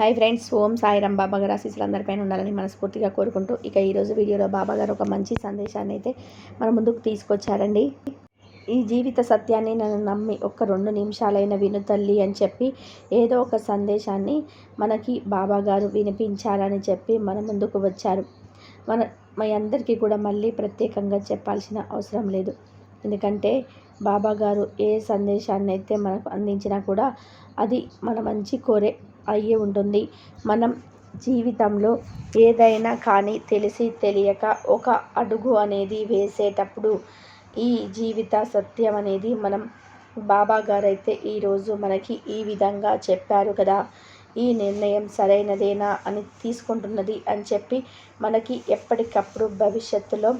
Hi friends ఓం సాయిరామ్. బాబా గారు ఆశీస్సులు ఉండాలని మనస్ఫూర్తిగా కోరుకుంటూ ఇక ఈరోజు వీడియోలో బాబా గారు ఒక మంచి సందేశాన్ని అయితే మన ముందుకు తీసుకొచ్చారండి. ఈ జీవిత సత్యాన్ని నన్ను నమ్మి ఒక్క రెండు నిమిషాలైన విను తల్లి అని చెప్పి ఏదో ఒక సందేశాన్ని మనకి బాబా గారు వినిపించాలని చెప్పి మన ముందుకు వచ్చారు. మన మీ అందరికీ కూడా మళ్ళీ ప్రత్యేకంగా చెప్పాల్సిన అవసరం లేదు. ఎందుకంటే బాబా గారు ఏ సందేశాన్ని అయితే మనకు అందించినా కూడా అది మన మంచి కోరే. అయ్యి ఉంటుంది. మనం జీవితంలో ఏదైనా కానీ తెలిసి తెలియక ఒక అడుగు అనేది వేసేటప్పుడు ఈ జీవిత సత్యం అనేది మనం బాబా గారైతే ఈరోజు మనకి ఈ విధంగా చెప్పారు కదా. ఈ నిర్ణయం సరైనదేనా అని తీసుకుంటున్నది అని చెప్పి మనకి ఎప్పటికప్పుడు భవిష్యత్తులో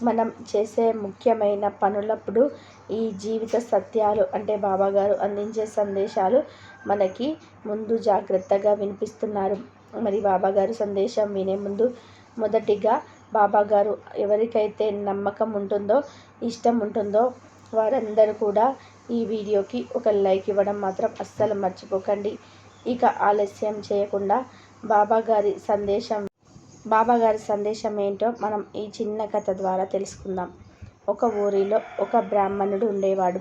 మనం చేసే ముఖ్యమైన పనులప్పుడు ఈ జీవిత సత్యాలు అంటే బాబాగారు అందించే సందేశాలు మనకి ముందు జాగ్రత్తగా వినిపిస్తున్నారు. మరి బాబాగారు సందేశం వినే ముందు మొదటిగా బాబాగారు ఎవరికైతే నమ్మకం ఉంటుందో ఇష్టం ఉంటుందో వారందరూ కూడా ఈ వీడియోకి ఒక లైక్ ఇవ్వడం మాత్రం అస్సలు మర్చిపోకండి. ఇక ఆలస్యం చేయకుండా బాబాగారి సందేశం బాబాగారి సందేశం ఏంటో మనం ఈ చిన్న కథ ద్వారా తెలుసుకుందాం. ఒక ఊరిలో ఒక బ్రాహ్మణుడు ఉండేవాడు.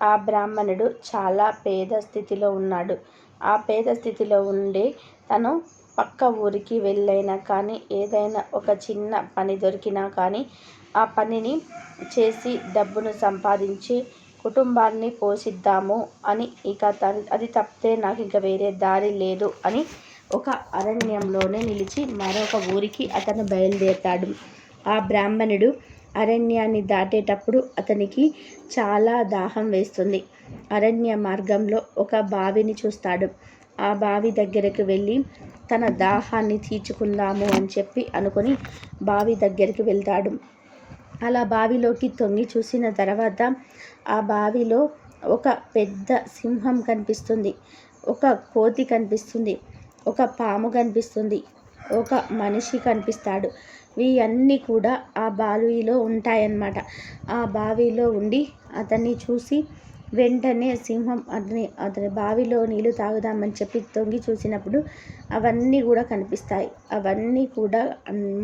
ఆ బ్రాహ్మణుడు చాలా పేద స్థితిలో ఉన్నాడు. ఆ పేద స్థితిలో ఉండి తను పక్క ఊరికి వెళ్ళైనా కానీ ఏదైనా ఒక చిన్న పని దొరికినా కానీ ఆ పనిని చేసి డబ్బును సంపాదించి కుటుంబాన్ని పోషిద్దాము అని ఇక అది తప్పితే నాకు ఇంకా వేరే దారి లేదు అని ఒక అరణ్యంలోనే నిలిచి మరొక ఊరికి అతను బయలుదేరతాడు. ఆ బ్రాహ్మణుడు అరణ్యాన్ని దాటేటప్పుడు అతనికి చాలా దాహం వేస్తుంది. అరణ్య మార్గంలో ఒక బావిని చూస్తాడు. ఆ బావి దగ్గరకు వెళ్ళి తన దాహాన్ని తీర్చుకుందాము అని చెప్పి అనుకొని బావి దగ్గరికి వెళ్తాడు. అలా బావిలోకి తొంగి చూసిన తర్వాత ఆ బావిలో ఒక పెద్ద సింహం కనిపిస్తుంది. ఒక కోతి కనిపిస్తుంది. ఒక పాము కనిపిస్తుంది. ఒక మనిషి కనిపిస్తాడు. ఇవన్నీ కూడా ఆ బావిలో ఉంటాయన్నమాట. ఆ బావిలో ఉండి అతన్ని చూసి వెంటనే సింహం అతని అతని బావిలో నీళ్ళు తాగుదామని చెప్పి తొంగి చూసినప్పుడు అవన్నీ కూడా కనిపిస్తాయి. అవన్నీ కూడా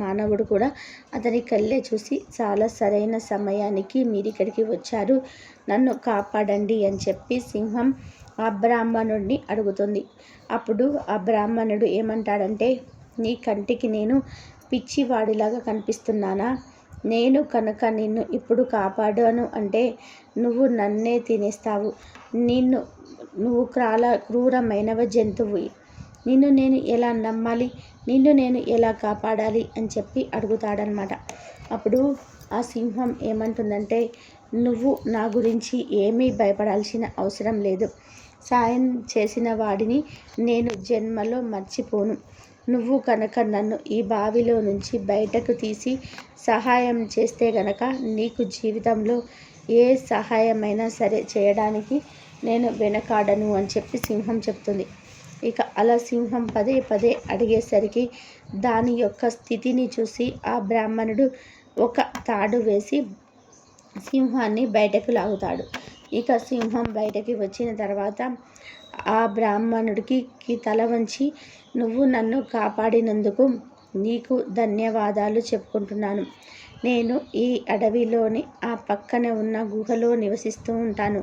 మానవుడు కూడా అతని కళ్ళే చూసి చాలా సరైన సమయానికి మీరు ఇక్కడికి వచ్చారు. నన్ను కాపాడండి అని చెప్పి సింహం ఆ బ్రాహ్మణుడిని అడుగుతుంది. అప్పుడు ఆ బ్రాహ్మణుడు ఏమంటాడంటే నీ కంటికి నేను పిచ్చివాడిలాగా కనిపిస్తున్నానా? నేను కనుక నిన్ను ఇప్పుడు కాపాడాను అంటే నువ్వు నన్నే తినేస్తావు. నిన్ను నువ్వు క్రాల క్రూరమైనవ జంతువు. నిన్ను నేను ఎలా నమ్మాలి? నిన్ను నేను ఎలా కాపాడాలి? అని చెప్పి అడుగుతాడనమాట అప్పుడు ఆ సింహం ఏమంటుందంటే నువ్వు నా గురించి ఏమీ భయపడాల్సిన అవసరం లేదు. సాయం చేసిన వాడిని నేను జన్మలో మర్చిపోను. నువ్వు కనుక నన్ను ఈ బావిలో నుంచి బయటకు తీసి సహాయం చేస్తే గనక నీకు జీవితంలో ఏ సహాయమైనా సరే చేయడానికి నేను వెనకాడను అని చెప్పి సింహం చెప్తుంది. ఇక అలా సింహం పదే పదే అడిగేసరికి దాని యొక్క స్థితిని చూసి ఆ బ్రాహ్మణుడు ఒక తాడు వేసి సింహాన్ని బయటకు లాగుతాడు. ఇక సింహం బయటకి వచ్చిన తర్వాత ఆ బ్రాహ్మణుడికి తల వంచి నువ్వు నన్ను కాపాడినందుకు నీకు ధన్యవాదాలు చెప్పుకుంటున్నాను. నేను ఈ అడవిలోని ఆ పక్కనే ఉన్న గుహలో నివసిస్తూ ఉంటాను.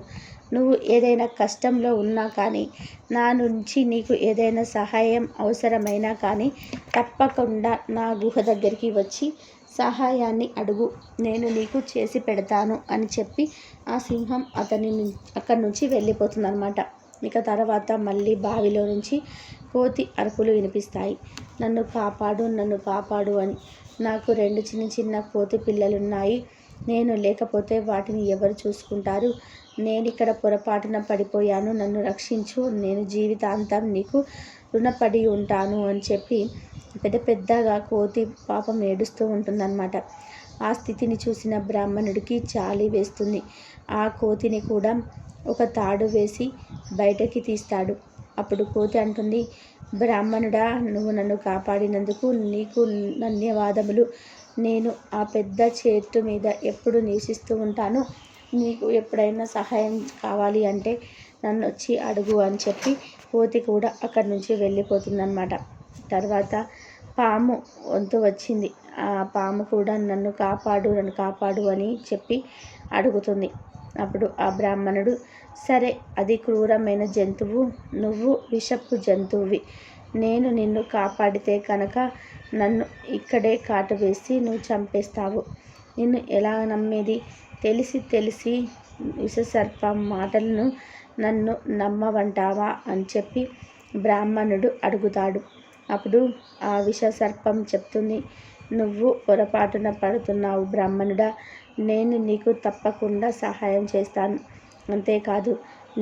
నువ్వు ఏదైనా కష్టంలో ఉన్నా కానీ నా నుంచి నీకు ఏదైనా సహాయం అవసరమైనా కానీ తప్పకుండా నా గుహ దగ్గరికి వచ్చి సహాయాన్ని అడుగు. నేను నీకు చేసి పెడతాను అని చెప్పి ఆ సింహం అతని అక్కడి నుంచి వెళ్ళిపోతుందనమాట ఇక తర్వాత మళ్ళీ బావిలో నుంచి కోతి అరుపులు వినిపిస్తాయి. నన్ను కాపాడు నన్ను కాపాడు అని. నాకు రెండు చిన్న చిన్న కోతి పిల్లలున్నాయి. నేను లేకపోతే వాటిని ఎవరు చూసుకుంటారు? నేను ఇక్కడ పొరపాటున పడిపోయాను. నన్ను రక్షించు. నేను జీవితాంతం నీకు రుణపడి ఉంటాను అని చెప్పి పెద్ద పెద్దగా కోతి పాపం ఏడుస్తూ ఉంటుందన్నమాట. ఆ స్థితిని చూసిన బ్రాహ్మణుడికి చాలి వేస్తుంది. ఆ కోతిని కూడా ఒక తాడు వేసి బయటకి తీస్తాడు. అప్పుడు కోతి అంటుంది బ్రాహ్మణుడా నువ్వు నన్ను కాపాడినందుకు నీకు ధన్యవాదములు. నేను ఆ పెద్ద చెట్టు మీద ఎప్పుడు నివసిస్తూ ఉంటాను. నీకు ఎప్పుడైనా సహాయం కావాలి అంటే నన్ను వచ్చి అడుగు అని చెప్పి కోతి కూడా అక్కడి నుంచి వెళ్ళిపోతుందన్నమాట. తర్వాత పాము వంతు వచ్చింది. ఆ పాము కూడా నన్ను కాపాడు నన్ను కాపాడు అని చెప్పి అడుగుతుంది. అప్పుడు ఆ బ్రాహ్మణుడు సరే అది క్రూరమైన జంతువు. నువ్వు విషపు జంతువువి. నేను నిన్ను కాపాడితే కనుక నన్ను ఇక్కడే కాటు వేసి నువ్వు చంపేస్తావు. నిన్ను ఎలా నమ్మేది? తెలిసి తెలిసి విషసర్పం మాటలను నన్ను నమ్మవంటావా అని చెప్పి బ్రాహ్మణుడు అడుగుతాడు. అప్పుడు ఆ విషసర్పం చెప్తుంది నువ్వు పొరపాటున పడుతున్నావు బ్రాహ్మణుడా. నేను నీకు తప్పకుండా సహాయం చేస్తాను. అంతేకాదు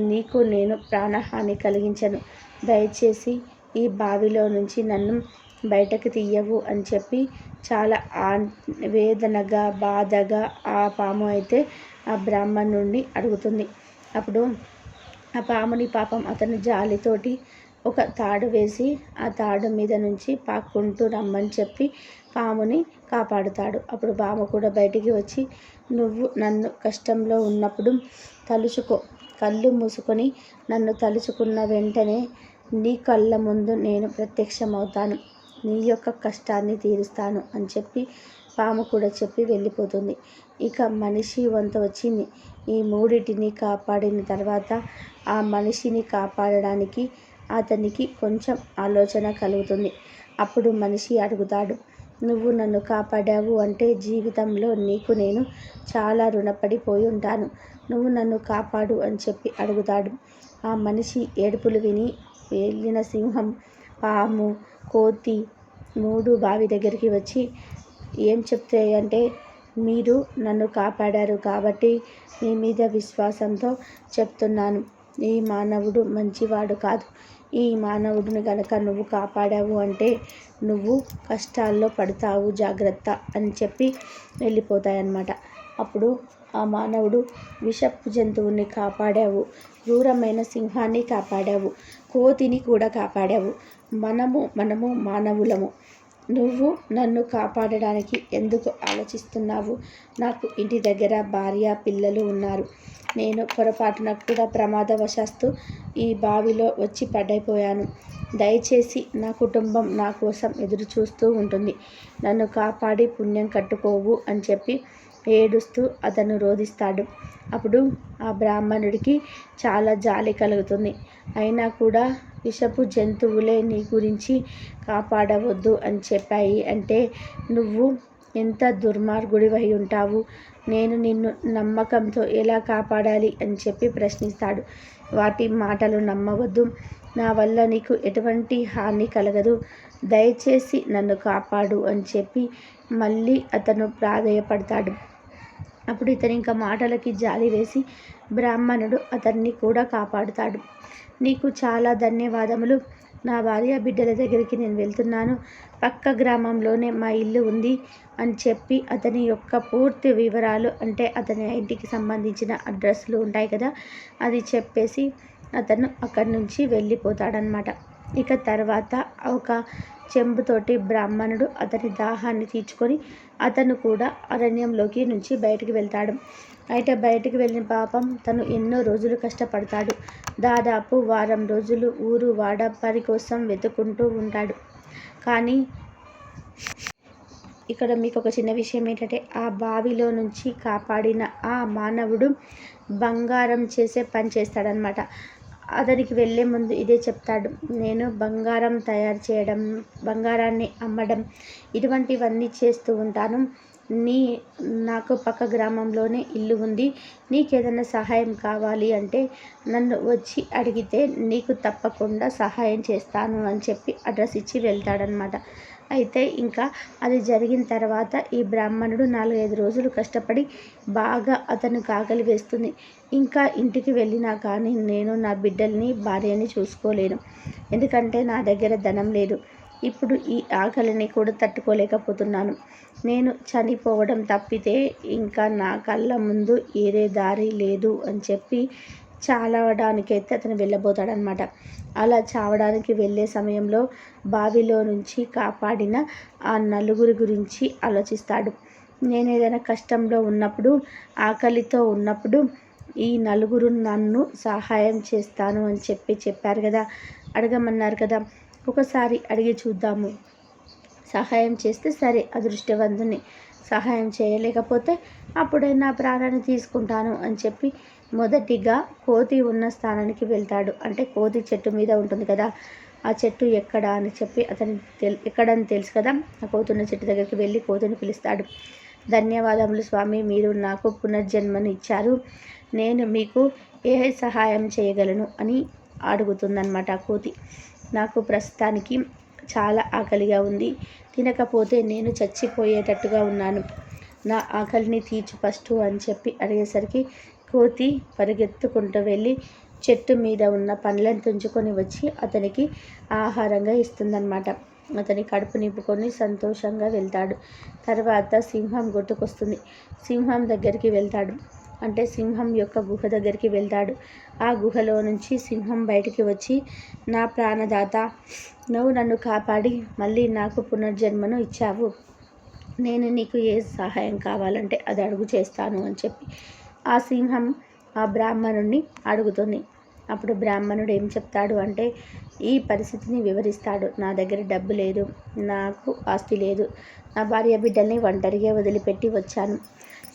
నీకు నేను ప్రాణహాని కలిగించను. దయచేసి ఈ బావిలో నుంచి నన్ను బయటకు తీయవు అని చెప్పి చాలా ఆ వేదనగా బాధగా ఆ పాము అయితే ఆ బ్రాహ్మణుడిని అడుగుతుంది. అప్పుడు ఆ పాముని పాపం అతని జాలితోటి ఒక తాడు వేసి ఆ తాడు మీద నుంచి పాక్కుంటూ రమ్మని చెప్పి పాముని కాపాడుతాడు. అప్పుడు పాము కూడా బయటికి వచ్చి నువ్వు నన్ను కష్టంలో ఉన్నప్పుడు తలుచుకో. కళ్ళు మూసుకొని నన్ను తలుచుకున్న వెంటనే నీ కళ్ళ ముందు నేను ప్రత్యక్షమవుతాను. నీ యొక్క కష్టాన్ని తీరుస్తాను అని చెప్పి పాము కూడా చెప్పి వెళ్ళిపోతుంది. ఇక మనిషి వంత వచ్చింది. ఈ మూడిటిని కాపాడిన తర్వాత ఆ మనిషిని కాపాడడానికి అతనికి కొంచెం ఆలోచన కలుగుతుంది. అప్పుడు మనిషి అడుగుతాడు నువ్వు నన్ను కాపాడావు అంటే జీవితంలో నీకు నేను చాలా రుణపడిపోయి ఉంటాను. నువ్వు నన్ను కాపాడు అని చెప్పి అడుగుతాడు. ఆ మనిషి ఏడుపులు విని వెళ్ళిన సింహం పాము కోతి మూడు బావి దగ్గరికి వచ్చి ఏం చెప్తాయంటే మీరు నన్ను కాపాడారు కాబట్టి మీ మీద విశ్వాసంతో చెప్తున్నాను. ఈ మానవుడు మంచివాడు కాదు. ఈ మానవుడిని కనుక నువ్వు కాపాడావు అంటే నువ్వు కష్టాల్లో పడతావు జాగ్రత్త అని చెప్పి వెళ్ళిపోతాయన్నమాట. అప్పుడు ఆ మానవుడు విషపు జంతువుని కాపాడావు క్రూరమైన సింహాన్ని కాపాడావు కోతిని కూడా కాపాడావు. మనము మనము మానవులము. నువ్వు నన్ను కాపాడడానికి ఎందుకు ఆలోచిస్తున్నావు? నాకు ఇంటి దగ్గర భార్య పిల్లలు ఉన్నారు. నేను పొరపాటున కూడా ప్రమాదవశాత్తు ఈ బావిలో వచ్చి పడైపోయాను దయచేసి నా కుటుంబం నా కోసం ఎదురు చూస్తూ ఉంటుంది. నన్ను కాపాడి పుణ్యం కట్టుకోవు అని చెప్పి ఏడుస్తూ అతను రోధిస్తాడు. అప్పుడు ఆ బ్రాహ్మణుడికి చాలా జాలి కలుగుతుంది. అయినా కూడా విషపు జంతువులే నీ గురించి కాపాడవద్దు అని చెప్పాయి. అంటే నువ్వు ఎంత దుర్మార్గుడివై ఉంటావు నేను నిన్ను నమ్మకంతో ఎలా కాపాడాలి అని చెప్పి ప్రశ్నిస్తాడు. వాటి మాటలు నమ్మవద్దు. నా వల్ల నీకు ఎటువంటి హాని కలగదు. దయచేసి నన్ను కాపాడు అని చెప్పి మళ్ళీ అతను ప్రాధేయపడతాడు. అప్పుడు ఇతని ఇంకా మాటలకి జాలి వేసి బ్రాహ్మణుడు అతన్ని కూడా కాపాడుతాడు. నీకు చాలా ధన్యవాదములు. నా భార్య బిడ్డల దగ్గరికి నేను వెళ్తున్నాను. పక్క గ్రామంలోనే మా ఇల్లు ఉంది అని చెప్పి అతని యొక్క పూర్తి వివరాలు అంటే అతని ఇంటికి సంబంధించిన అడ్రస్లు ఉంటాయి కదా అది చెప్పేసి అతను అక్కడి నుంచి వెళ్ళిపోతాడనమాట ఇక తర్వాత ఒక చెంబుతోటి బ్రాహ్మణుడు అతని దాహాన్ని తీర్చుకొని అతను కూడా అరణ్యంలోకి నుంచి బయటికి వెళ్తాడు. అయితే బయటికి వెళ్ళిన పాపం తను ఎన్నో రోజులు కష్టపడతాడు. దాదాపు వారం రోజులు ఊరు వాడ కోసం వెతుకుంటూ ఉంటాడు. కానీ ఇక్కడ మీకు ఒక చిన్న విషయం ఏంటంటే ఆ బావిలో నుంచి కాపాడిన ఆ మానవుడు బంగారం చేసే పని చేస్తాడనమాట అతనికి వెళ్ళే ముందు ఇదే చెప్తాడు. నేను బంగారం తయారు చేయడం బంగారాన్ని అమ్మడం ఇటువంటివన్నీ చేస్తూ ఉంటాను. నీ నాకు పక్క గ్రామంలోనే ఇల్లు ఉంది. నీకేదైనా సహాయం కావాలి అంటే నన్ను వచ్చి అడిగితే నీకు తప్పకుండా సహాయం చేస్తాను అని చెప్పి అడ్రస్ ఇచ్చి వెళ్తాడనమాట అయితే ఇంకా అది జరిగిన తర్వాత ఈ బ్రాహ్మణుడు నాలుగైదు రోజులు కష్టపడి బాగా అతను ఆకలి వేస్తుంది. ఇంకా ఇంటికి వెళ్ళినా కానీ నేను నా బిడ్డల్ని భార్యని చూసుకోలేను. ఎందుకంటే నా దగ్గర ధనం లేదు. ఇప్పుడు ఈ ఆకలిని కూడా తట్టుకోలేకపోతున్నాను. నేను చనిపోవడం తప్పితే ఇంకా నా కళ్ళ ముందు ఏరే దారి లేదు అని చెప్పి చావడానికైతే అతను వెళ్ళబోతాడనమాట. అలా చావడానికి వెళ్ళే సమయంలో బావిలో నుంచి కాపాడిన ఆ నలుగురి గురించి ఆలోచిస్తాడు. నేను ఏదైనా కష్టంలో ఉన్నప్పుడు ఆకలితో ఉన్నప్పుడు ఈ నలుగురు నన్ను సహాయం చేస్తాను అని చెప్పి చెప్పారు కదా. అడగమన్నారు కదా. ఒకసారి అడిగి చూద్దాము. సహాయం చేస్తే సరే అదృష్టవంతుని సహాయం చేయలేకపోతే అప్పుడైనా ప్రాణాన్ని తీసుకుంటాను అని చెప్పి మొదటిగా కోతి ఉన్న స్థానానికి వెళ్తాడు. అంటే కోతి చెట్టు మీద ఉంటుంది కదా. ఆ చెట్టు ఎక్కడ అని చెప్పి అతని తెల్ ఎక్కడని తెలుసు కదా. ఆ కోతున్న చెట్టు దగ్గరికి వెళ్ళి కోతిని పిలుస్తాడు. ధన్యవాదములు స్వామి మీరు నాకు పునర్జన్మను ఇచ్చారు నేను మీకు ఏ సహాయం చేయగలను అని అడుగుతుందన్నమాట ఆ కోతి. నాకు ప్రస్తుతానికి చాలా ఆకలిగా ఉంది. తినకపోతే నేను చచ్చిపోయేటట్టుగా ఉన్నాను. నా ఆకలిని తీర్చు ఫస్ట్ అని చెప్పి అడిగేసరికి కోతి పరిగెత్తుకుంటూ వెళ్ళి చెట్టు మీద ఉన్న పండ్లను తుంచుకొని వచ్చి అతనికి ఆహారంగా ఇస్తుందన్నమాట. అతని కడుపు నింపుకొని సంతోషంగా వెళ్తాడు. తర్వాత సింహం గుర్తుకొస్తుంది. సింహం దగ్గరికి వెళ్తాడు. అంటే సింహం యొక్క గుహ దగ్గరికి వెళ్తాడు. ఆ గుహలో నుంచి సింహం బయటికి వచ్చి నా ప్రాణదాత నువ్వు నన్ను కాపాడి మళ్ళీ నాకు పునర్జన్మను ఇచ్చావు. నేను నీకు ఏ సహాయం కావాలంటే అది అడుగు చేస్తాను అని చెప్పి ఆ సింహం ఆ బ్రాహ్మణుడిని అడుగుతుంది. అప్పుడు బ్రాహ్మణుడు ఏం చెప్తాడు అంటే ఈ పరిస్థితిని వివరిస్తాడు. నా దగ్గర డబ్బు లేదు. నాకు ఆస్తి లేదు. నా భార్య బిడ్డల్ని ఒంటరిగా వదిలిపెట్టి వచ్చాను.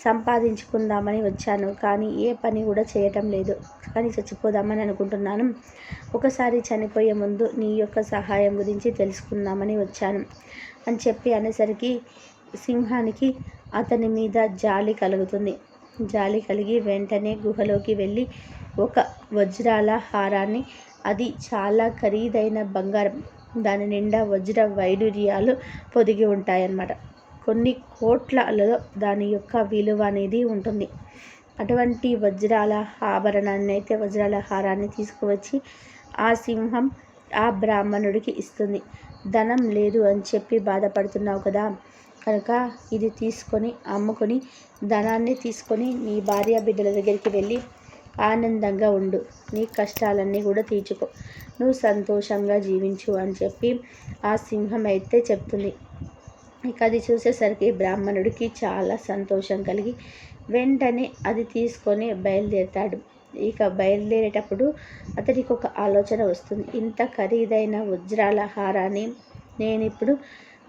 సంపాదించుకుందామని వచ్చాను. కానీ ఏ పని కూడా చేయటం లేదు. కానీ చచ్చిపోదామని అనుకుంటున్నాను. ఒకసారి చనిపోయే ముందు నీ యొక్క సహాయం గురించి తెలుసుకుందామని వచ్చాను అని చెప్పి అనేసరికి సింహానికి అతని మీద జాలి కలుగుతుంది. జాలి కలిగి వెంటనే గుహలోకి వెళ్ళి ఒక వజ్రాల హారాన్ని అది చాలా ఖరీదైన బంగారం దాని నిండా వజ్ర వైడూర్యాలు పొదిగి ఉంటాయన్నమాట. కొన్ని కోట్లలో దాని యొక్క విలువ అనేది ఉంటుంది. అటువంటి వజ్రాల ఆభరణాన్ని అయితే వజ్రాల హారాన్ని తీసుకువచ్చి ఆ సింహం ఆ బ్రాహ్మణుడికి ఇస్తుంది. ధనం లేదు అని చెప్పి బాధపడుతున్నావు కదా కనుక ఇది తీసుకొని అమ్ముకొని ధనాన్ని తీసుకొని నీ భార్య బిడ్డల దగ్గరికి వెళ్ళి ఆనందంగా ఉండు. నీ కష్టాలన్నీ కూడా తీర్చుకో. నువ్వు సంతోషంగా జీవించు అని చెప్పి ఆ సింహం అయితే చెప్తుంది. ఇక అది చూసేసరికి బ్రాహ్మణుడికి చాలా సంతోషం కలిగి వెంటనే అది తీసుకొని బయలుదేరుతాడు. ఇక బయలుదేరేటప్పుడు అతనికి ఒక ఆలోచన వస్తుంది. ఇంత ఖరీదైన వజ్రాల హారాన్ని నేను ఇప్పుడు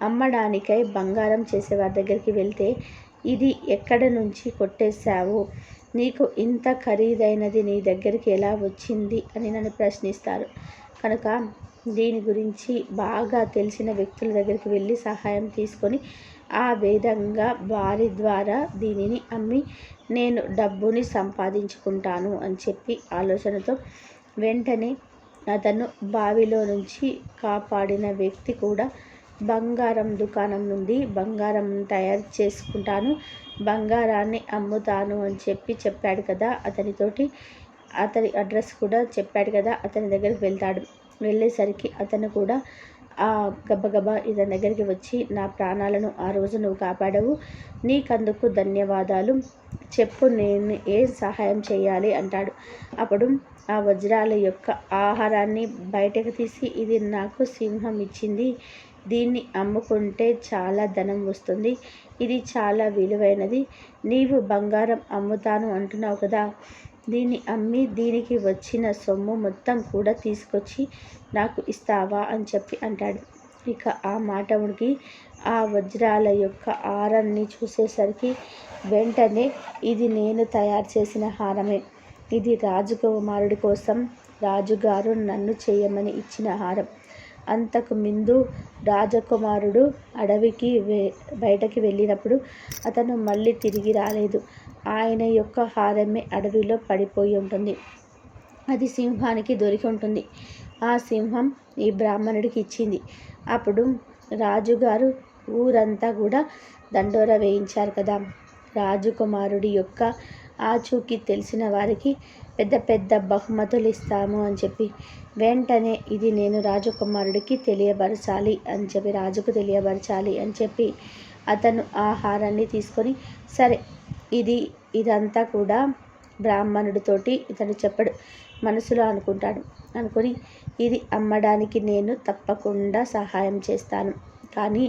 అమ్మడానికై బంగారం చేసేవారి దగ్గరికి వెళ్తే ఇది ఎక్కడ నుంచి కొట్టేశావు? నీకు ఇంత ఖరీదైనది నీ దగ్గరికి ఎలా వచ్చింది? అని నన్ను ప్రశ్నిస్తారు. కనుక దీని గురించి బాగా తెలిసిన వ్యక్తుల దగ్గరికి వెళ్ళి సహాయం తీసుకొని ఆ విధంగా వారి ద్వారా దీనిని అమ్మి నేను డబ్బుని సంపాదించుకుంటాను అని చెప్పి ఆలోచనతో వెంటనే అతను బావిలో నుంచి కాపాడిన వ్యక్తి కూడా బంగారం దుకాణం నుండి బంగారం తయారు చేసుకుంటాను. బంగారాన్ని అమ్ముతాను అని చెప్పి చెప్పాడు కదా అతనితోటి అతని అడ్రస్ కూడా చెప్పాడు కదా అతని దగ్గరికి వెళ్తాడు. వెళ్ళేసరికి అతను కూడా ఆ గబగబా ఇతని దగ్గరికి వచ్చి నా ప్రాణాలను ఆ రోజు నువ్వు కాపాడవు నీకందుకు ధన్యవాదాలు చెప్పు నేను ఏ సహాయం చేయాలి అంటాడు. అప్పుడు ఆ వజ్రాల యొక్క ఆహారాన్ని బయటకు తీసి ఇది నాకు సింహం ఇచ్చింది దీన్ని అమ్ముకుంటే చాలా ధనం వస్తుంది. ఇది చాలా విలువైనది. నీవు బంగారం అమ్ముతాను అంటున్నావు కదా. దీన్ని అమ్మి దీనికి వచ్చిన సొమ్ము మొత్తం కూడా తీసుకొచ్చి నాకు ఇస్తావా అని చెప్పి అంటాడు. ఇక ఆ మాటవుడికి ఆ వజ్రాల యొక్క హారాన్ని చూసేసరికి వెంటనే ఇది నేను తయారు చేసిన హారమే. ఇది రాజకుమారుడి కోసం రాజుగారు నన్ను చేయమని ఇచ్చిన హారం. అంతకు ముందు రాజకుమారుడు అడవికి బయటకి వెళ్ళినప్పుడు అతను మళ్ళీ తిరిగి రాలేదు. ఆయన యొక్క హారమే అడవిలో పడిపోయి ఉంటుంది. అది సింహానికి దొరికి ఉంటుంది. ఆ సింహం ఈ బ్రాహ్మణుడికి ఇచ్చింది. అప్పుడు రాజుగారు ఊరంతా కూడా దండోర వేయించారు కదా. రాజకుమారుడి యొక్క ఆచూకీ తెలిసిన వారికి పెద్ద పెద్ద బహుమతులు ఇస్తాము అని చెప్పి వెంటనే ఇది నేను రాజకుమారుడికి తెలియబరచాలి అని చెప్పి రాజుకు తెలియబరచాలి అని చెప్పి అతను ఆహారాన్ని తీసుకొని సరే ఇది ఇదంతా కూడా బ్రాహ్మణుడితోటి ఇతను చెప్పడు మనసులో అనుకుంటాడు. అనుకొని ఇది అమ్మడానికి నేను తప్పకుండా సహాయం చేస్తాను కానీ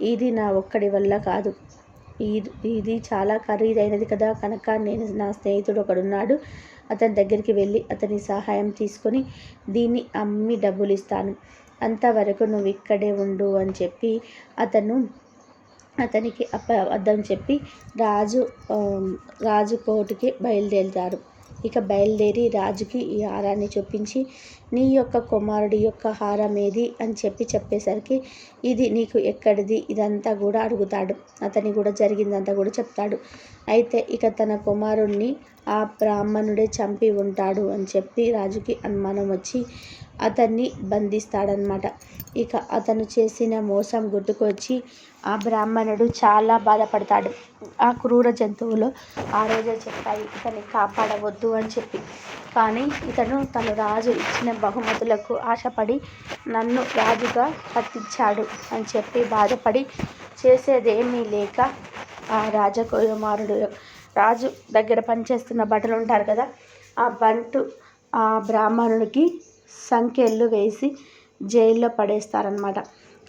ఇది నా ఒక్కడి వల్ల కాదు. ఇది ఇది చాలా ఖరీదైనది కదా. కనుక నేను నా స్నేహితుడు ఒకడున్నాడు. అతని దగ్గరికి వెళ్ళి అతని సహాయం తీసుకొని దీన్ని అమ్మి డబ్బులు ఇస్తాను అంతవరకు నువ్వు ఇక్కడే ఉండు అని చెప్పి అతను అతనికి అప్ప అర్థం చెప్పి రాజు రాజు కోటికి బయలుదేరుతారు ఇక బయలుదేరి రాజుకి ఈ హారాన్ని చూపించి నీ యొక్క కుమారుడి యొక్క హారం ఏది అని చెప్పి చెప్పేసరికి ఇది నీకు ఎక్కడిది? ఇదంతా కూడా అడుగుతాడు. అతని కూడా జరిగిందంతా కూడా చెప్తాడు. అయితే ఇక తన కుమారుణ్ణి ఆ బ్రాహ్మణుడే చంపి ఉంటాడు అని చెప్పి రాజుకి అనుమానం వచ్చి అతన్ని బంధిస్తాడనమాట ఇక అతను చేసిన మోసం గుర్తుకొచ్చి ఆ బ్రాహ్మణుడు చాలా బాధపడతాడు. ఆ క్రూర జంతువులు ఆ రోజే చెప్పాయి ఇతన్ని కాపాడవద్దు అని చెప్పి. కానీ ఇతను తను రాజు ఇచ్చిన బహుమతులకు ఆశపడి నన్ను రాజుగా కత్తిచ్చాడు అని చెప్పి బాధపడి చేసేదేమీ లేక ఆ రాజకుమారుడు రాజు దగ్గర పనిచేస్తున్న బట్టలు ఉంటారు కదా ఆ బంటు ఆ బ్రాహ్మణుడికి సంఖ్యలు వేసి జైల్లో పడేస్తారనమాట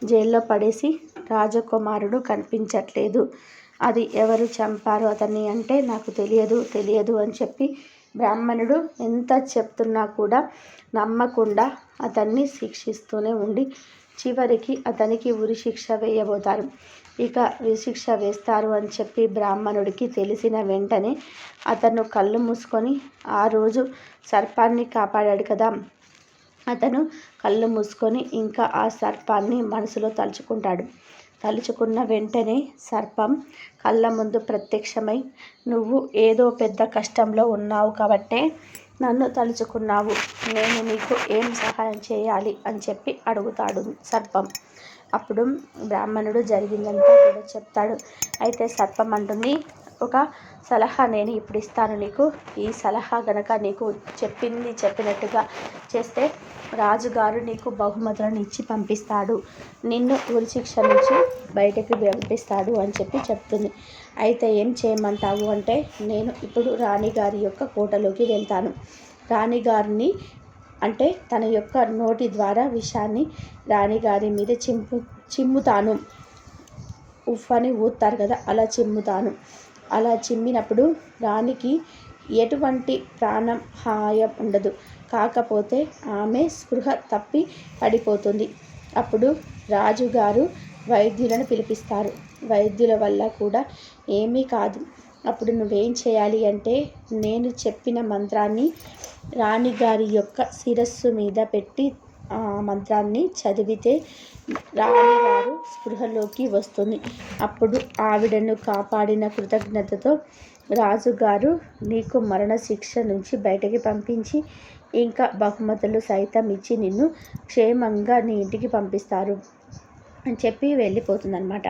జైల్లో పడేసి రాజకుమారుడు కనిపించట్లేదు. అది ఎవరు చంపారు అతన్ని అంటే నాకు తెలియదు తెలియదు అని చెప్పి బ్రాహ్మణుడు ఎంత చెప్తున్నా కూడా నమ్మకుండా అతన్ని శిక్షిస్తూనే ఉండి చివరికి అతనికి ఉరి శిక్ష వేయబోతారు. ఇక ఉరిశిక్ష వేస్తారు అని చెప్పి బ్రాహ్మణుడికి తెలిసిన వెంటనే అతను కళ్ళు మూసుకొని ఆ రోజు సర్పాన్ని కాపాడాడు కదా అతను కళ్ళు మూసుకొని ఇంకా ఆ సర్పాన్ని మనసులో తలుచుకుంటాడు. తలుచుకున్న వెంటనే సర్పం కళ్ళ ముందు ప్రత్యక్షమై నువ్వు ఏదో పెద్ద కష్టంలో ఉన్నావు కాబట్టే నన్ను తలుచుకున్నావు. నేను నీకు ఏం సహాయం చేయాలి? అని చెప్పి అడుగుతాడు సర్పం. అప్పుడు బ్రాహ్మణుడు జరిగిందంతా కూడా చెప్తాడు. అయితే సర్పం అంటుంది ఒక సలహా నేను ఇప్పుడు ఇస్తాను నీకు. ఈ సలహా గనక నీకు చెప్పింది చెప్పినట్టుగా చేస్తే రాజుగారు నీకు బహుమతులను ఇచ్చి పంపిస్తాడు. నిన్ను ఉరిశిక్ష నుంచి బయటకి పంపిస్తాడు అని చెప్పి చెప్తుంది. అయితే ఏం చేయమంటావు అంటే నేను ఇప్పుడు రాణిగారి యొక్క కోటలోకి వెళ్తాను. రాణిగారిని అంటే తన యొక్క నోటి ద్వారా విషాన్ని రాణిగారి మీద చింపు చిమ్ముతాను. ఉఫ్ అని ఊతారు కదా అలా చిమ్ముతాను. అలా చిమ్మినప్పుడు రాణికి ఎటువంటి ప్రాణం హాయం ఉండదు. కాకపోతే ఆమె స్పృహ తప్పి పడిపోతుంది. అప్పుడు రాజుగారు వైద్యులను పిలిపిస్తారు. వైద్యుల వల్ల కూడా ఏమీ కాదు. అప్పుడు నువ్వేం చేయాలి అంటే నేను చెప్పిన మంత్రాన్ని రాణిగారి యొక్క శిరస్సు మీద పెట్టి మంత్రాన్ని చదివితే రాణిగారు స్పృహలోకి వస్తుంది. అప్పుడు ఆవిడను కాపాడిన కృతజ్ఞతతో రాజుగారు నీకు మరణశిక్ష నుంచి బయటకి పంపించి ఇంకా బహుమతులు సైతం ఇచ్చి నిన్ను క్షేమంగా నీ ఇంటికి పంపిస్తారు అని చెప్పి వెళ్ళిపోతుందన్నమాట.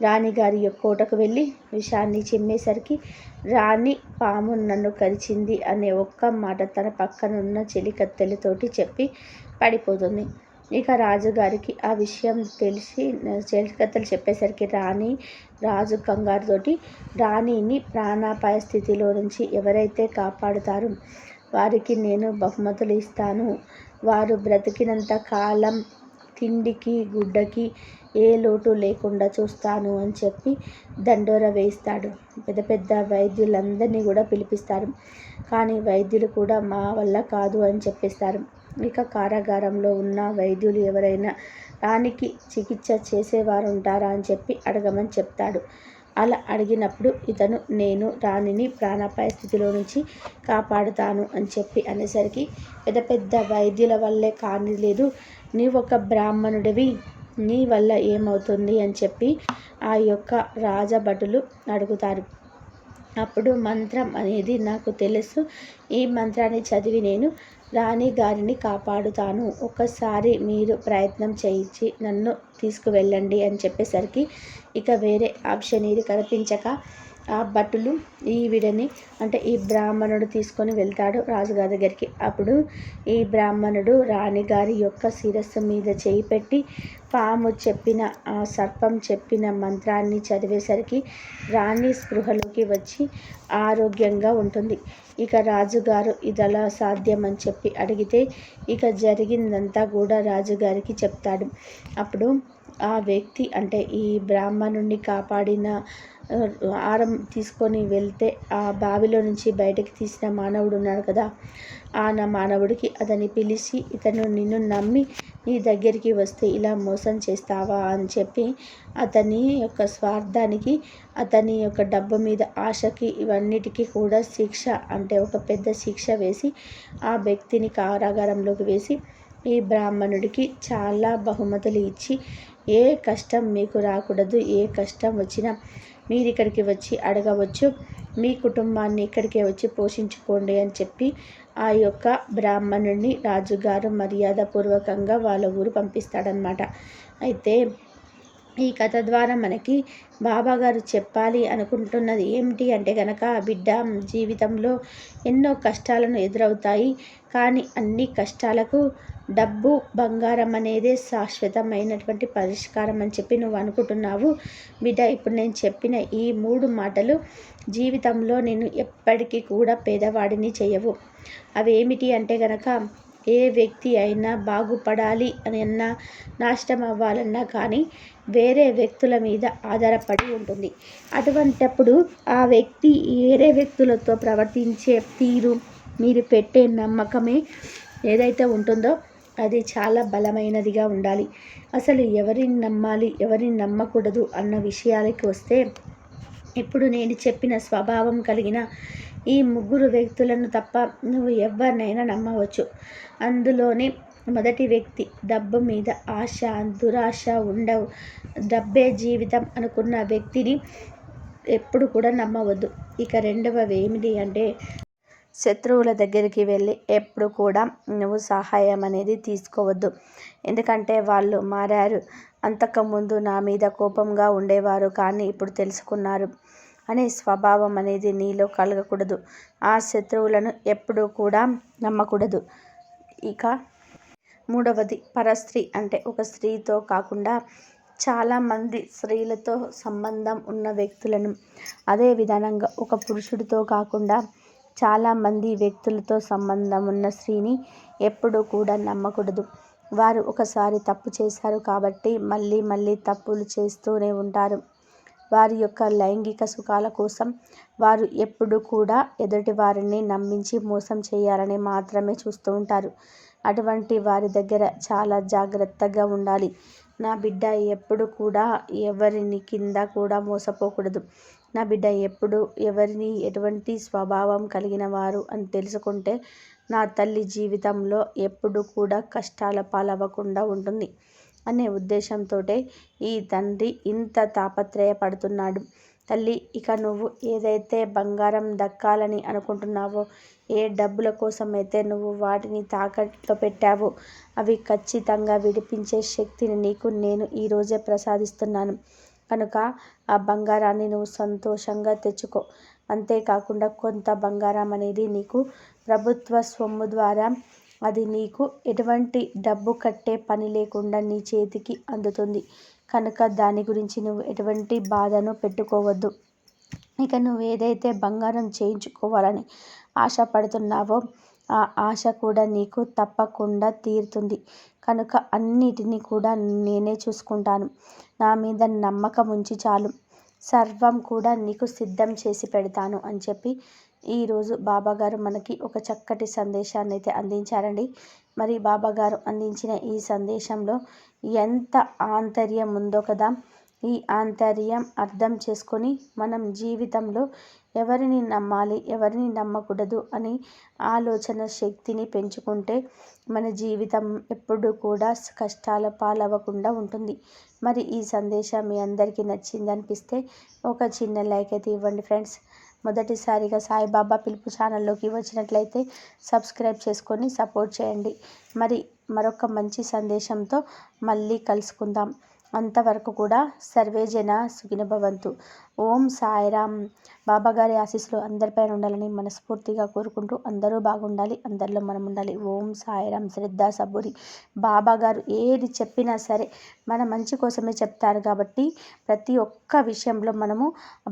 రాణిగారి యొక్క కోటకు వెళ్ళి విషాన్ని చిమ్మేసరికి రాణి పాము నన్ను కరిచింది అనే ఒక్క మాట తన పక్కనున్న చెలికత్తెలతోటి చెప్పి పడిపోతుంది. ఇక రాజుగారికి ఆ విషయం తెలిసి చెలికత్తెలు చెప్పేసరికి రాణి రాజు కంగారుతోటి రాణిని ప్రాణాపాయ స్థితిలో నుంచి ఎవరైతే కాపాడుతారో వారికి నేను బహుమతులు ఇస్తాను. వారు బ్రతికినంత కాలం తిండికి గుడ్డకి ఏ లోటు లేకుండా చూస్తాను అని చెప్పి దండోర వేయిస్తాడు. పెద్ద పెద్ద వైద్యులందరినీ కూడా పిలిపిస్తారు. కానీ వైద్యులు కూడా మా వల్ల కాదు అని చెప్పేస్తారు. ఇక కారాగారంలో ఉన్న వైద్యులు ఎవరైనా రాణికి చికిత్స చేసేవారు ఉంటారా అని చెప్పి అడగమని చెప్తాడు. అలా అడిగినప్పుడు ఇతను నేను రాణిని ప్రాణాపాయ స్థితిలో నుంచి కాపాడుతాను అని చెప్పి అనేసరికి పెద్ద పెద్ద వైద్యుల వల్లే కాని లేదు నీవు ఒక బ్రాహ్మణుడివి. నీ వల్ల ఏమవుతుంది? అని చెప్పి ఆ యొక్క రాజభటులు అడుగుతారు. అప్పుడు మంత్రం అనేది నాకు తెలుసు. ఈ మంత్రాన్ని చదివి నేను రాణి గారిని కాపాడుతాను. ఒకసారి మీరు ప్రయత్నం చేయించి నన్ను తీసుకువెళ్ళండి అని చెప్పేసరికి ఇక వేరే ఆప్షన్ ఇది కనిపించక ఆ భటులు ఈవిడని అంటే ఈ బ్రాహ్మణుడు తీసుకొని వెళ్తాడు రాజుగారి దగ్గరికి. అప్పుడు ఈ బ్రాహ్మణుడు రాణిగారి యొక్క శిరస్సు మీద చేయి పెట్టి పాము చెప్పిన ఆ సర్పం చెప్పిన మంత్రాన్ని చదివేసరికి రాణి స్పృహలోకి వచ్చి ఆరోగ్యంగా ఉంటుంది. ఇక రాజుగారు ఇదలా సాధ్యమని చెప్పి అడిగితే ఇక జరిగిందంతా కూడా రాజుగారికి చెప్తాడు. అప్పుడు ఆ వ్యక్తి అంటే ఈ బ్రాహ్మణుణ్ణి కాపాడిన ఆరం తీసుకొని వెళ్తే ఆ బావిలో నుంచి బయటకు తీసిన మానవుడు ఉన్నాడు కదా. ఆ నా మానవుడికి అతన్ని పిలిచి ఇతను నిన్ను నమ్మి నీ దగ్గరికి వస్తే ఇలా మోసం చేస్తావా? అని చెప్పి అతని యొక్క స్వార్థానికి అతని యొక్క డబ్బు మీద ఆశకి ఇవన్నిటికీ కూడా శిక్ష అంటే ఒక పెద్ద శిక్ష వేసి ఆ వ్యక్తిని కారాగారంలోకి వేసి ఈ బ్రాహ్మణుడికి చాలా బహుమతులు ఇచ్చి ఏ కష్టం మీకు రాకూడదు ఏ కష్టం వచ్చినా మీరు ఇక్కడికి వచ్చి అడగవచ్చు. మీ కుటుంబాన్ని ఇక్కడికే వచ్చి పోషించుకోండి అని చెప్పి ఆ యొక్క బ్రాహ్మణుడిని రాజుగారు మర్యాదపూర్వకంగా వాళ్ళ ఊరు పంపిస్తాడనమాట అయితే ఈ కథ ద్వారా మనకి బాబాగారు చెప్పాలి అనుకుంటున్నది ఏమిటి అంటే కనుక బిడ్డ జీవితంలో ఎన్నో కష్టాలను ఎదురవుతాయి. కానీ అన్ని కష్టాలకు డబ్బు బంగారం అనేది శాశ్వతమైనటువంటి పరిష్కారం అని చెప్పి నువ్వు అనుకుంటున్నావు. బిడ్డ ఇప్పుడు నేను చెప్పిన ఈ మూడు మాటలు జీవితంలో నేను ఎప్పటికీ కూడా పేదవాడిని చేయవు. అవి ఏమిటి అంటే గనక ఏ వ్యక్తి అయినా బాగుపడాలి అని అన్నా నాశనం అవ్వాలన్నా కానీ వేరే వ్యక్తుల మీద ఆధారపడి ఉంటుంది. అటువంటప్పుడు ఆ వ్యక్తి వేరే వ్యక్తులతో ప్రవర్తించే తీరు మీరు పెట్టే నమ్మకమే ఏదైతే ఉంటుందో అది చాలా బలమైనదిగా ఉండాలి. అసలు ఎవరిని నమ్మాలి ఎవరిని నమ్మకూడదు అన్న విషయాలకి వస్తే ఇప్పుడు నేను చెప్పిన స్వభావం కలిగిన ఈ ముగ్గురు వ్యక్తులను తప్ప నువ్వు ఎవరినైనా నమ్మవచ్చు. అందులోనే మొదటి వ్యక్తి డబ్బు మీద ఆశ దురాశ ఉండవు. డబ్బే జీవితం అనుకున్న వ్యక్తిని ఎప్పుడు కూడా నమ్మవద్దు. ఇక రెండవ ఏమిటి అంటే శత్రువుల దగ్గరికి వెళ్ళి ఎప్పుడు కూడా నువ్వు సహాయం అనేది తీసుకోవద్దు. ఎందుకంటే వాళ్ళు మారారు. అంతకుముందు నా మీద కోపంగా ఉండేవారు కానీ ఇప్పుడు తెలుసుకున్నారు. అనే స్వభావం అనేది నీలో కలగకూడదు. ఆ శత్రువులను ఎప్పుడూ కూడా నమ్మకూడదు. ఇక మూడవది పరస్త్రీ అంటే ఒక స్త్రీతో కాకుండా చాలామంది స్త్రీలతో సంబంధం ఉన్న వ్యక్తులను. అదే విధానంగా ఒక పురుషుడితో కాకుండా చాలామంది వ్యక్తులతో సంబంధం ఉన్న స్త్రీని ఎప్పుడూ కూడా నమ్మకూడదు. వారు ఒకసారి తప్పు చేశారు కాబట్టి మళ్ళీ మళ్ళీ తప్పులు చేస్తూనే ఉంటారు. వారి యొక్క లైంగిక సుఖాల కోసం వారు ఎప్పుడు కూడా ఎదుటి వారిని నమ్మించి మోసం చేయాలని మాత్రమే చూస్తూ ఉంటారు. అటువంటి వారి దగ్గర చాలా జాగ్రత్తగా ఉండాలి. నా బిడ్డ ఎప్పుడు కూడా ఎవరిని కింద కూడా మోసపోకూడదు. నా బిడ్డ ఎప్పుడు ఎవరిని ఎటువంటి స్వభావం కలిగిన వారు అని తెలుసుకుంటే నా తల్లి జీవితంలో ఎప్పుడు కూడా కష్టాల పాలవ్వకుండా ఉంటుంది అనే ఉద్దేశంతో ఈ తండ్రి ఇంత తాపత్రయపడుతున్నాడు. తల్లి ఇక నువ్వు ఏదైతే బంగారం దక్కాలని అనుకుంటున్నావో ఏ డబ్బుల కోసమైతే నువ్వు వాటిని తాకట్లో పెట్టావో అవి ఖచ్చితంగా విడిపించే శక్తిని నీకు నేను ఈరోజే ప్రసాదిస్తున్నాను. కనుక ఆ బంగారాన్ని నువ్వు సంతోషంగా తెచ్చుకో. అంతేకాకుండా కొంత బంగారం అనేది నీకు ప్రభుత్వ సొమ్ము ద్వారా అది నీకు ఎటువంటి డబ్బు కట్టే పని లేకుండా నీ చేతికి అందుతుంది. కనుక దాని గురించి నువ్వు ఎటువంటి బాధను పెట్టుకోవద్దు. ఇక నువ్వు ఏదైతే బంగారం చేయించుకోవాలని ఆశపడుతున్నావో ఆ ఆశ కూడా నీకు తప్పకుండా తీరుతుంది. కనుక అన్నిటినీ కూడా నేనే చూసుకుంటాను. నా మీద నమ్మకం ఉంచి చాలు. సర్వం కూడా నీకు సిద్ధం చేసి పెడతాను అని చెప్పి ఈరోజు బాబాగారు మనకి ఒక చక్కటి సందేశాన్ని అయితే అందించారండి. మరి బాబాగారు అందించిన ఈ సందేశంలో ఎంత ఆంతర్యం ఉందో కదా. ఈ ఆంతర్యం అర్థం చేసుకొని మనం జీవితంలో ఎవరిని నమ్మాలి ఎవరిని నమ్మకూడదు అని ఆలోచన శక్తిని పెంచుకుంటే మన జీవితం ఎప్పుడు కూడా కష్టాల పాలవ్వకుండా ఉంటుంది. మరి ఈ సందేశం మీ అందరికీ నచ్చింది అనిపిస్తే ఒక చిన్న లైక్ అయితే ఇవ్వండి ఫ్రెండ్స్. మొదటిసారిగా సాయిబాబా పిలుపు ఛానల్లోకి వచ్చినట్లయితే సబ్స్క్రైబ్ చేసుకొని సపోర్ట్ చేయండి. మరి మరొక మంచి సందేశంతో మళ్ళీ కలుసుకుందాం. అంతవరకు కూడా సర్వే జన సుఖినభవంతు ఓం సాయిరామ్. బాబాగారి ఆశీస్సులు అందరిపైన ఉండాలని మనస్ఫూర్తిగా కోరుకుంటూ అందరూ బాగుండాలి అందరిలో మనం ఉండాలి. ఓం సాయిరామ్ శ్రద్ధ సబూరి. బాబాగారు ఏది చెప్పినా సరే మన మంచి కోసమే చెప్తారు కాబట్టి ప్రతి ఒక్క విషయంలో మనము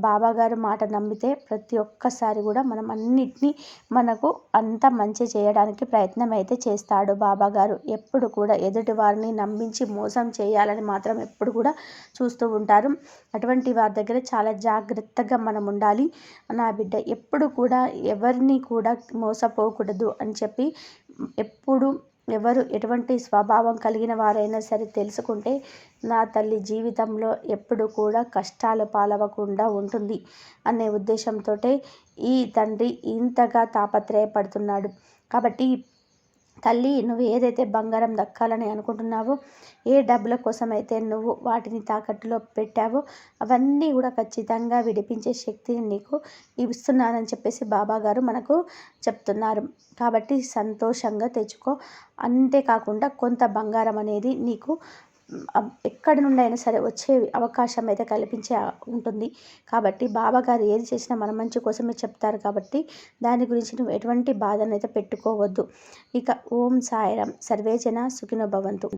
బాబాగారు మాట నమ్మితే ప్రతి ఒక్కసారి కూడా మనం అన్నిటినీ మనకు అంత మంచి చేయడానికి ప్రయత్నం అయితే చేస్తాడు బాబాగారు ఎప్పుడు కూడా ఎదుటి వారిని నమ్మించి మోసం చేయాలని మాత్రం ఎప్పుడు కూడా చూస్తూ ఉంటారు. అటువంటి వారి దగ్గర చాలా జాగ్రత్తగా మనం ఉండాలి. నా బిడ్డ ఎప్పుడు కూడా ఎవరిని కూడా మోసపోకూడదు అని చెప్పి ఎప్పుడు ఎవరు ఎటువంటి స్వభావం కలిగిన వారైనా సరే తెలుసుకుంటే నా తల్లి జీవితంలో ఎప్పుడు కూడా కష్టాలు పాలవకుండా ఉంటుంది అనే ఉద్దేశంతో ఈ తండ్రి ఇంతగా తాపత్రయపడుతున్నాడు. కాబట్టి తల్లి నువ్వు ఏదైతే బంగారం దక్కాలని అనుకుంటున్నావో ఏ డబ్బుల కోసం అయితే నువ్వు వాటిని తాకట్టులో పెట్టావో అవన్నీ కూడా ఖచ్చితంగా విడిపించే శక్తిని నీకు ఇస్తున్నానని చెప్పేసి బాబా గారు మనకు చెప్తున్నారు. కాబట్టి సంతోషంగా తెచ్చుకో. అంతేకాకుండా కొంత బంగారం అనేది నీకు ఎక్కడి నుండి అయినా సరే వచ్చే అవకాశం అయితే కల్పించే ఉంటుంది. కాబట్టి బాబాగారు ఏది చేసినా మన మంచి కోసమే చెప్తారు కాబట్టి దాని గురించి నువ్వు ఎటువంటి బాధనైతే పెట్టుకోవద్దు. ఇక ఓం సాయిరాం సర్వేజన సుఖినో భవంతు.